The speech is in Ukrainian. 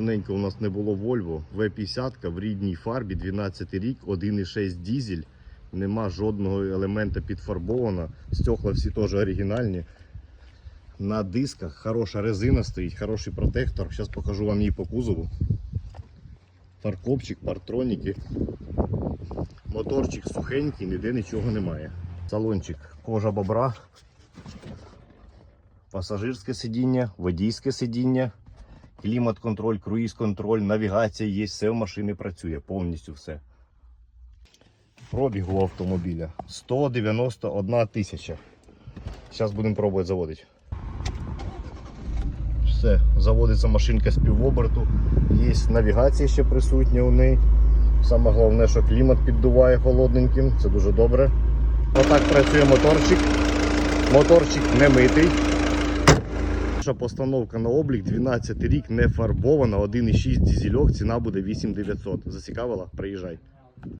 Давненько у нас не було Volvo. V50 в рідній фарбі, 12 рік, 1,6 дізель. Нема жодного елемента підфарбовано. Стекла всі теж оригінальні. На дисках хороша резина стоїть, хороший протектор. Зараз покажу вам її по кузову. Фаркопчик, партроніки. Моторчик сухенький, ніде нічого немає. Салончик кожа бобра. Пасажирське сидіння, водійське сидіння, клімат-контроль, круїз-контроль, навігація є, все в машині працює, повністю все. Пробіг у автомобіля 191 тисяча. Зараз будемо пробувати заводити. Все, заводиться машинка з півоберту. Є навігація ще присутня у неї. Саме головне, що клімат піддуває холодненьким, це дуже добре. Отак працює моторчик. Моторчик не митий. Наша постановка на облік 12 рік не фарбована, 1,6 дізельок, ціна буде 8900. Зацікавила? Приїжджай.